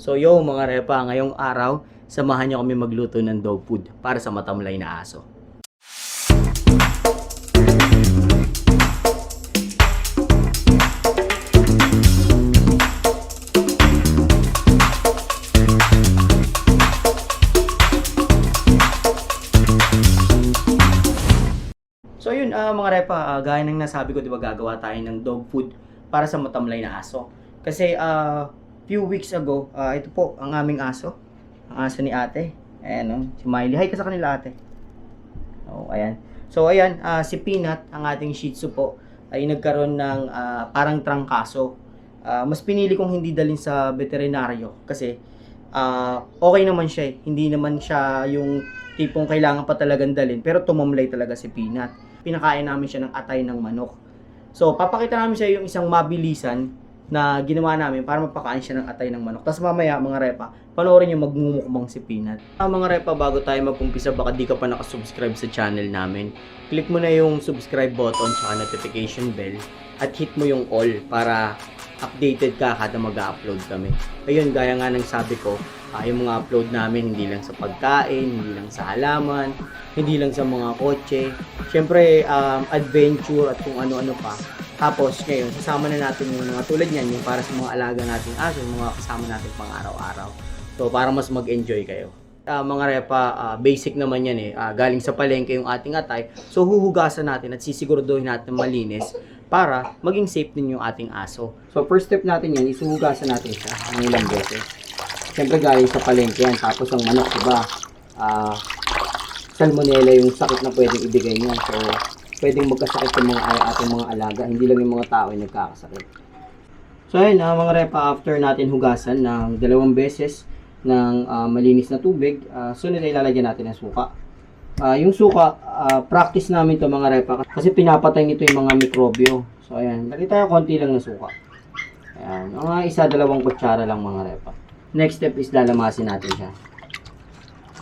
So yo mga repa, ngayong araw, samahan niyo kami magluto ng dog food para sa matamlay na aso. So yun, ah, mga repa, ah, gaya ng nasabi ko, di ba, gagawa tayo ng dog food para sa matamlay na aso. Kasi ah, few weeks ago, ah, ito po ang aming aso. Ang aso ni ate. Ayan, oh, si Miley. Hi ka sa kanila ate. Oh, ayan. So ayan, ah, si Peanut, ang ating Shih Tzu po, ay nagkaroon ng ah, parang trangkaso. Ah, mas pinili kong hindi dalhin sa veterinaryo kasi ah, okay naman siya eh. Hindi naman siya yung tipong kailangan pa talagang dalhin pero tumamlay talaga si Peanut. Pinakain namin siya ng atay ng manok. So, papakita namin sa yung isang mabilisan na ginawa namin para mapakain siya ng atay ng manok. Tapos mamaya, mga repa, panoorin yung magmumukbang si Peanut. Ah, mga repa, bago tayo mag-umpisa, baka di ka pa nakasubscribe sa channel namin. Click mo na yung subscribe button tsaka notification bell at hit mo yung all para updated ka kada mag-upload kami. Ayun, gaya nga ng sabi ko, ah, yung mga upload namin hindi lang sa pagkain, hindi lang sa halaman, hindi lang sa mga kotse. Siyempre, um, adventure at kung ano-ano pa. Tapos, ngayon, sasama na natin yung mga tulad niyan, yung para sa mga alaga nating aso, yung mga kasama natin pang araw-araw. So, para mas mag-enjoy kayo. Ah, mga repa, ah, basic naman yan eh. Ah, galing sa palengke yung ating atay. So, huhugasan natin at sisiguraduhin natin malinis para maging safe din yung ating aso. So, first step natin yan, isuhugasan natin siya ng ilang beses. Siyempre, galing sa palengke yan. Tapos, ang manok, diba? Ah, salmonella yung sakit na pwedeng ibigay niya. So, pwedeng magkasakit yung mga ating mga alaga. Hindi lang yung mga tao yung nagkakasakit. So, ayun, ah, mga repa, after natin hugasan ng dalawang beses ng ah, malinis na tubig, uh, sunod ay lalagyan natin ng suka. Ah, yung suka, ah, practice namin to mga repa kasi pinapatay nito yung mga mikrobyo. So, ayan, lagay tayo konti lang ng suka. Ayan, mga isa, dalawang kutsara lang mga repa. Next step is lalamasin natin siya.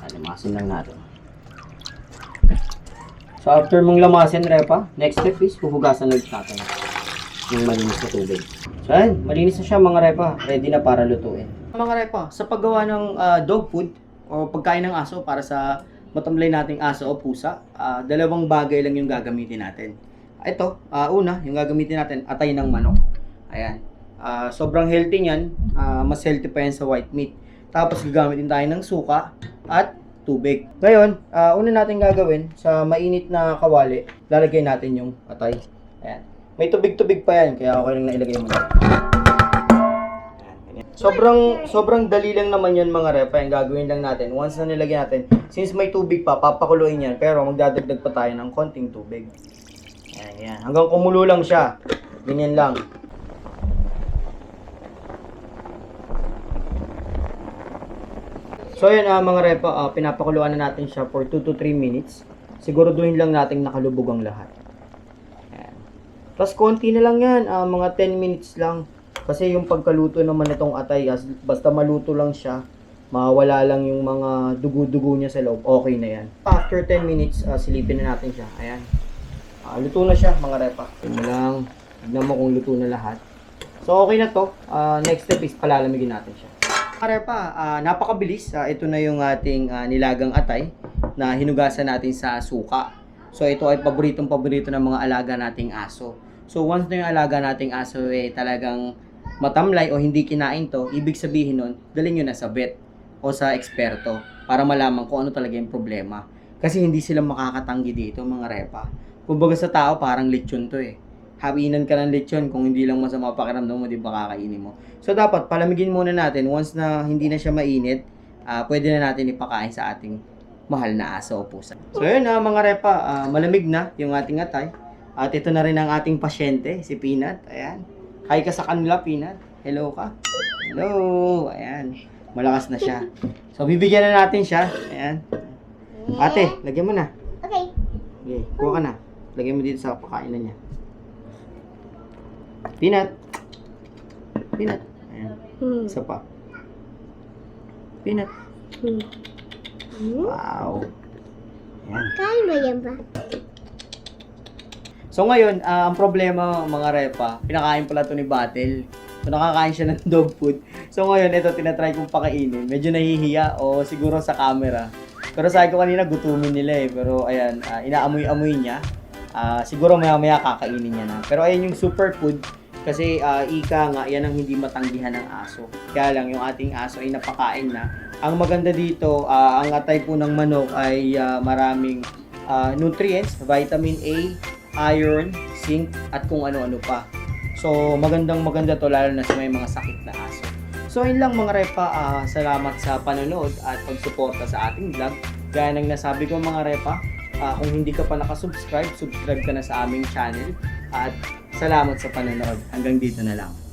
Lalamasin lang natin. So after mong lamasin repa, next step is huhugasan ulit natin ng malinis na tubig. So ayan, malinis na siya mga repa, ready na para lutuin. Mga repa, sa paggawa ng ah, dog food o pagkain ng aso para sa matamlay nating aso o pusa, ah, dalawang bagay lang yung gagamitin natin. Ito, ah, una, yung gagamitin natin, atay ng manok. Ayan. Ah, sobrang healthy niyan, ah, mas healthy pa yan sa white meat. Tapos gagamitin tayo ng suka at tubig. Ngayon, ah, una natin gagawin sa mainit na kawali, lalagay natin yung atay. Ayan. May tubig-tubig pa yan, kaya okay lang na ilagay mo na. Sobrang sobrang dali lang naman yun mga repa, yung gagawin lang natin. Once na nilagyan natin, since may tubig pa, papakuluin yan, pero magdadagdag pa tayo ng konting tubig. Ayan, yan. Hanggang kumulo lang siya. Ganyan lang. So ayan ah, mga repa, ah, pinapakuluan na natin siya for 2 to 3 minutes. Siguraduhin lang natin nakalubog ang lahat. Ayan. Tapos konti na lang yan, ah, mga 10 minutes lang. Kasi yung pagkaluto naman itong atay, as, basta maluto lang siya, mawala lang yung mga dugo-dugo niya sa loob, okay na yan. After 10 minutes, ah, silipin na natin siya. Ayan. Ah, luto na siya mga repa. Mo lang, tignan mo kung luto na lahat. So okay na to. Ah, next step is palalamigin natin siya. Karepa, ah, napakabilis. Ah, ito na yung ating ah, nilagang atay na hinugasan natin sa suka. So ito ay paboritong paborito ng mga alaga nating aso. So once na yung alaga nating aso eh talagang matamlay o hindi kinain to, ibig sabihin nun, dalhin nyo na sa vet o sa eksperto para malaman kung ano talaga yung problema. Kasi hindi sila makakatanggi dito mga repa. Kumbaga sa tao parang lechon to eh hawinan ka ng lechon kung hindi lang masama pakiramdam mo, di ba kakainin mo. So, dapat palamigin muna natin. Once na hindi na siya mainit, ah, pwede na natin ipakain sa ating mahal na aso o pusa. So, yun na mga repa, ah, malamig na yung ating atay. At ito na rin ang ating pasyente, si Peanut. Ayan. Hi ka sa kanila, Peanut. Hello ka. Hello. Ayan. Malakas na siya. So, bibigyan na natin siya. Ayan. Ate, lagyan mo na. Okay. Okay, kuha ka na. Lagyan mo dito sa pakainan niya. Peanut. Peanut. Ayan. Hmm. Isa pa. Peanut. Hmm. Wow. Ayan. Kain ba yan ba? So ngayon, ah, ang problema mga repa, pinakain pala to ni Battle. So nakakain siya ng dog food. So ngayon, ito tinatry kong pakainin. Medyo nahihiya o siguro sa camera. Pero sabi ko kanina, gutumin nila eh. Pero ayan, ah, inaamoy-amoy niya. Ah, siguro maya-maya kakainin niya na. Pero ayan yung superfood. Kasi ah, ika nga, yan ang hindi matanggihan ng aso. Kaya lang, yung ating aso ay napakain na. Ang maganda dito, ah, ang atay po ng manok ay ah, maraming ah, nutrients, vitamin A, iron, zinc, at kung ano-ano pa. So, magandang maganda to lalo na sa may mga sakit na aso. So, yun lang mga repa. ah, salamat sa panonood at pagsuporta sa ating vlog. Gaya ng nasabi ko mga repa, ah, kung hindi ka pa nakasubscribe, subscribe ka na sa aming channel. At salamat sa panonood. Hanggang dito na lang.